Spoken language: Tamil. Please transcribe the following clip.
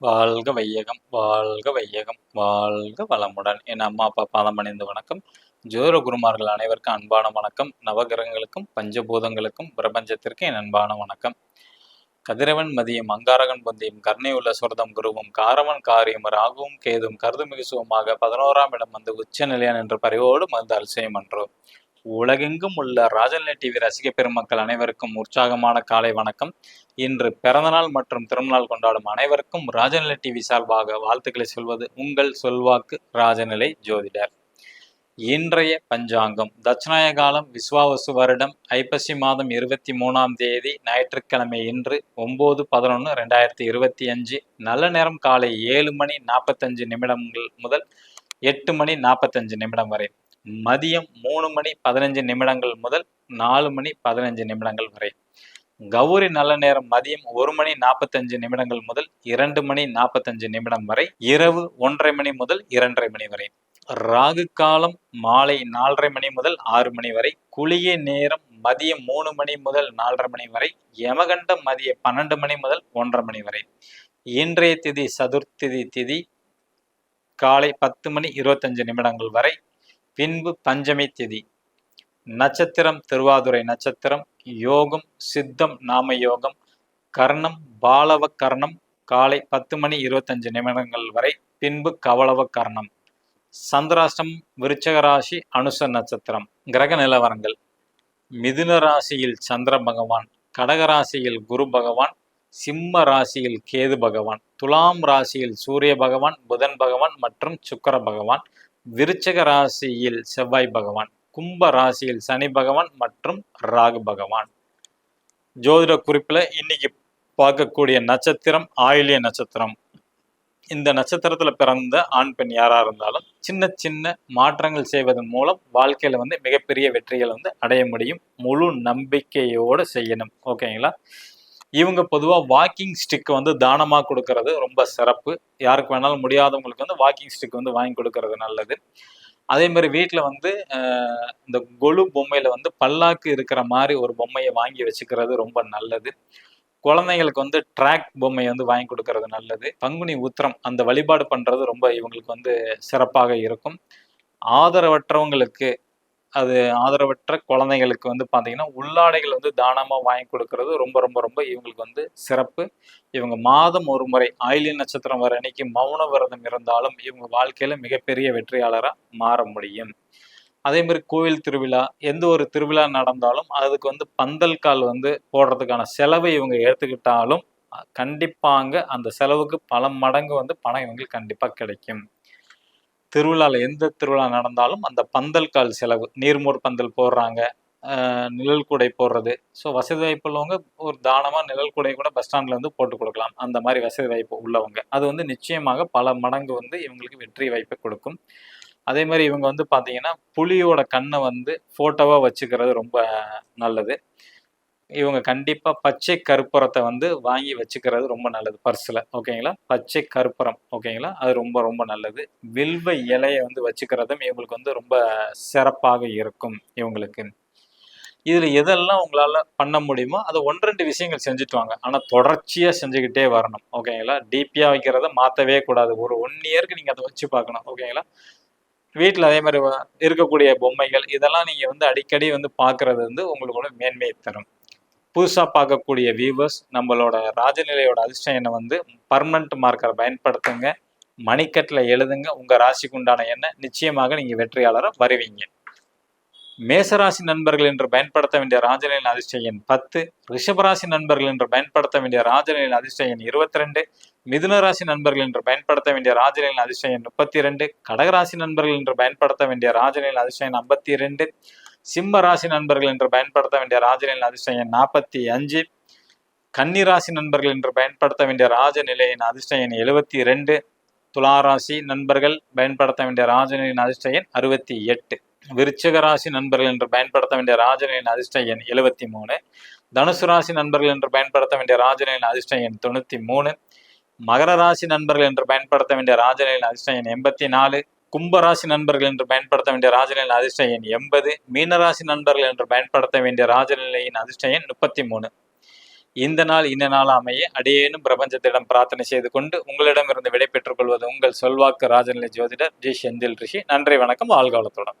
வாழ்க வையகம் வாழ்க வையகம் வாழ்க வளமுடன். என் அம்மா அப்பா பாதம் பணிந்து வணக்கம். ஜோர குருமார்கள் அனைவருக்கும் அன்பான வணக்கம். நவகிரகங்களுக்கும் பஞ்சபூதங்களுக்கும் பிரபஞ்சத்திற்கு என் அன்பான வணக்கம். கதிரவன் மதியம் அங்காரகன் பொந்தியும் கர்ணை உள்ள சுரதம் குருவும் காரவன் காரியம் ராகுவும் கேதும் கருதுமிகு சுகமாக பதினோராம் இடம் வந்து உச்ச நிலையான் என்ற பறிவோடு மருந்து அல்சயம் என்றோம் உலகெங்கும் உள்ள ராஜநிலை டிவி ரசிக பெருமக்கள் அனைவருக்கும் உற்சாகமான காலை வணக்கம். இன்று பிறந்தநாள் மற்றும் திருமணநாள் கொண்டாடும் அனைவருக்கும் ராஜநிலை டிவி சார்பாக வாழ்த்துக்களை சொல்வது உங்கள் சொல்வாக்கு ராஜநிலை ஜோதிடர். இன்றைய பஞ்சாங்கம் தட்சிணாய காலம் விஸ்வாவசு வருடம் ஐப்பசி மாதம் இருபத்தி மூணாம் தேதி ஞாயிற்றுக்கிழமை இன்று ஒன்பது பதினொன்று ரெண்டாயிரத்தி இருபத்தி அஞ்சு நல்ல நேரம் காலை ஏழு மணி நாற்பத்தஞ்சு நிமிடங்கள் முதல் எட்டு மணி நாற்பத்தஞ்சு நிமிடம் வரை. மதியம் மூணு மணி பதினஞ்சு நிமிடங்கள் முதல் நாலு மணி பதினஞ்சு நிமிடங்கள் வரை. கௌரி நல்ல நேரம் மதியம் ஒரு மணி நாற்பத்தஞ்சு நிமிடங்கள் முதல் இரண்டு மணி நாற்பத்தஞ்சு நிமிடம் வரை இரவு ஒன்றரை மணி முதல் இரண்டரை மணி வரை. ராகு காலம் மாலை நாலரை மணி முதல் ஆறு மணி வரை. குளிய நேரம் மதியம் மூணு மணி முதல் நாலரை மணி வரை. யமகண்டம் மதிய பன்னெண்டு மணி முதல் ஒன்றரை மணி வரை. இன்றைய திதி சதுர்த்திதி திதி காலை பத்து மணி இருபத்தஞ்சு நிமிடங்கள் வரை. பின்பு பஞ்சமி திதி. நட்சத்திரம் திருவாதுரை நட்சத்திரம் யோகம் சித்தம் நாம யோகம் கர்ணம் பாலவ கர்ணம் காலை பத்து மணி இருபத்தஞ்சு நிமிடங்கள் வரை பின்பு கவளவ கர்ணம். சந்திராஷ்டம் விருச்சக ராசி அனுச நட்சத்திரம் கிரக நிலவரங்கள். மிதுன ராசியில் சந்திர பகவான் கடக ராசியில் குரு பகவான் சிம்ம ராசியில் கேது பகவான் துலாம் ராசியில் சூரிய பகவான் புதன் பகவான் மற்றும் சுக்கர பகவான் விருச்சக ராசியில் செவ்வாய் பகவான் கும்ப ராசியில் சனி பகவான் மற்றும் ராகு பகவான். ஜோதிட குறிப்பில் இன்னைக்கு பார்க்கக்கூடிய நட்சத்திரம் ஆயிலிய நட்சத்திரம். இந்த நட்சத்திரத்தில் பிறந்த ஆண் பெண் யாராக இருந்தாலும் சின்ன சின்ன மாற்றங்கள் செய்வதன் மூலம் வாழ்க்கையில் வந்து மிகப்பெரிய வெற்றிகளை வந்து அடைய முடியும். முழு நம்பிக்கையோடு செய்யணும். ஓகேங்களா? இவங்க பொதுவாக வாக்கிங் ஸ்டிக் வந்து தானமாக கொடுக்கறது ரொம்ப சிறப்பு. யாருக்கு வேணாலும் முடியாதவங்களுக்கு வந்து வாக்கிங் ஸ்டிக் வந்து வாங்கி கொடுக்கறது நல்லது. அதே மாதிரி வீட்டில் வந்து இந்த கொலு பொம்மையில் வந்து பல்லாக்கு இருக்கிற மாதிரி ஒரு பொம்மையை வாங்கி வச்சுக்கிறது ரொம்ப நல்லது. குழந்தைங்களுக்கு வந்து ட்ராக் பொம்மை வந்து வாங்கி கொடுக்கறது நல்லது. பங்குனி உத்திரம் அந்த வழிபாடு பண்ணுறது ரொம்ப இவங்களுக்கு வந்து சிறப்பாக இருக்கும். ஆதரவற்றவங்களுக்கு அது ஆதரவற்ற குழந்தைங்களுக்கு வந்து பார்த்தீங்கன்னா உள்ளாடைகள் வந்து தானமாக வாங்கி கொடுக்கறது ரொம்ப ரொம்ப ரொம்ப இவங்களுக்கு வந்து சிறப்பு. இவங்க மாதம் ஒரு முறை ஆயிலி நட்சத்திரம் வர அன்னைக்கு மௌன விரதம் இருந்தாலும் இவங்க வாழ்க்கையில மிகப்பெரிய வெற்றியாளராக மாற முடியும். அதே மாதிரி கோவில் திருவிழா எந்த ஒரு திருவிழா நடந்தாலும் அதுக்கு வந்து பந்தல் கால் வந்து போடுறதுக்கான செலவை இவங்க எடுத்துக்கிட்டாலும் கண்டிப்பாங்க அந்த செலவுக்கு பல மடங்கு வந்து பணம் இவங்களுக்கு கண்டிப்பாக கிடைக்கும். திருவிழாவில் எந்த திருவிழா நடந்தாலும் அந்த பந்தல் கால் செலவு நீர்மோர் பந்தல் போடுறாங்க. நிழல் கூடை போடுறது. ஸோ வசதி வாய்ப்பு உள்ளவங்க ஒரு தானமாக நிழல் கூடை கூட பஸ் ஸ்டாண்டில் வந்து போட்டு கொடுக்கலாம். அந்த மாதிரி வசதி வாய்ப்பு உள்ளவங்க. அது வந்து நிச்சயமாக பல மடங்கு வந்து இவங்களுக்கு வெற்றி வாய்ப்பை கொடுக்கும். அதே மாதிரி இவங்க வந்து பார்த்தீங்கன்னா புலியோட கண்ணை வந்து ஃபோட்டோவாக வச்சுக்கிறது ரொம்ப நல்லது. இவங்க கண்டிப்பாக பச்சை கற்பூரத்தை வந்து வாங்கி வச்சுக்கிறது ரொம்ப நல்லது பர்ஸில். ஓகேங்களா? பச்சை கற்பூரம் ஓகேங்களா? அது ரொம்ப ரொம்ப நல்லது. வில்வ இலையை வந்து வச்சுக்கிறதும் இவங்களுக்கு வந்து ரொம்ப சிறப்பாக இருக்கும் இவங்களுக்கு. இதில் எதெல்லாம் உங்களால் பண்ண முடியுமோ அதை ஒன்று ரெண்டு விஷயங்கள் செஞ்சுட்டு வாங்க. ஆனால் தொடர்ச்சியாக செஞ்சுக்கிட்டே வரணும். ஓகேங்களா? டிபியாக வைக்கிறத மாற்றவே கூடாது. ஒரு ஒன் இயருக்கு நீங்கள் அதை வச்சு பார்க்கணும். ஓகேங்களா? வீட்டில் அதே மாதிரி இருக்கக்கூடிய பொம்மைகள் இதெல்லாம் நீங்கள் வந்து அடிக்கடி வந்து பார்க்குறது வந்து உங்களுக்கு மேன்மையை தரும். புதுசாக பார்க்கக்கூடிய வியூவர்ஸ் நம்மளோட ராஜநிலையோட அதிர்ஷ்டம் எண்ணை வந்து பர்மனண்ட் மார்க்கரை பயன்படுத்துங்க. மணிக்கட்டில் எழுதுங்க. உங்கள் ராசிக்கு உண்டான எண்ணெய் நிச்சயமாக நீங்கள் வெற்றியாளராக வருவீங்க. மேசராசி நண்பர்கள் என்று பயன்படுத்த வேண்டிய ராஜநிலையின் அதிர்ஷ்ட எண் பத்து. ரிஷபராசி நண்பர்கள் என்று பயன்படுத்த வேண்டிய ராஜநிலையின் அதிர்ஷ்ட எண் இருபத்தி ரெண்டு மிதுன ராசி நண்பர்கள் என்று பயன்படுத்த வேண்டிய ராஜநிலையின் அதிர்ஷ்ட எண் முப்பத்தி ரெண்டு கடகராசி நண்பர்கள் என்று பயன்படுத்த வேண்டிய ராஜநிலையின் அதிர்ஷ்ட எண் ஐம்பத்தி ரெண்டு சிம்ம ராசி நண்பர்கள் என்று பயன்படுத்த வேண்டிய ராஜநிலை அதிர்ஷ்டம் எண் நாற்பத்தி அஞ்சு. கன்னிராசி நண்பர்கள் என்று பயன்படுத்த வேண்டிய ராஜநிலையின் அதிர்ஷ்ட எண் எழுபத்தி ரெண்டு. துளாராசி நண்பர்கள் பயன்படுத்த வேண்டிய ராஜநிலையின் அதிர்ஷ்ட எண் அறுபத்தி எட்டு. விருச்சிக ராசி நண்பர்கள் என்று பயன்படுத்த வேண்டிய ராஜநிலையின் அதிர்ஷ்ட எண் எழுபத்தி மூணு. தனுசு ராசி நண்பர்கள் என்று பயன்படுத்த வேண்டிய ராஜநிலையின் அதிர்ஷ்ட எண் தொண்ணூத்தி மூணு. மகர ராசி நண்பர்கள் என்று பயன்படுத்த வேண்டிய ராஜநிலையின் அதிர்ஷ்ட எண் எண்பத்தி நாலு. கும்பராசி நண்பர்கள் என்று பயன்படுத்த வேண்டிய ராஜநிலையின் அதிர்ஷ்ட எண் எண்பது மீனராசி நண்பர்கள் என்று பயன்படுத்த வேண்டிய ராஜநிலையின் அதிர்ஷ்ட எண் முப்பத்தி மூணு இந்த நாள் இந்த நாள் அமைய அடியேனும் பிரபஞ்சத்திடம் பிரார்த்தனை செய்து கொண்டு உங்களிடமிருந்து விடை பெற்றுக் கொள்வது உங்கள் சொல்வாக்கு ராஜநிலை ஜோதிடர் ஜி. செந்தில் ரிஷி. நன்றி வணக்கம் வாழ்காலத்துடன்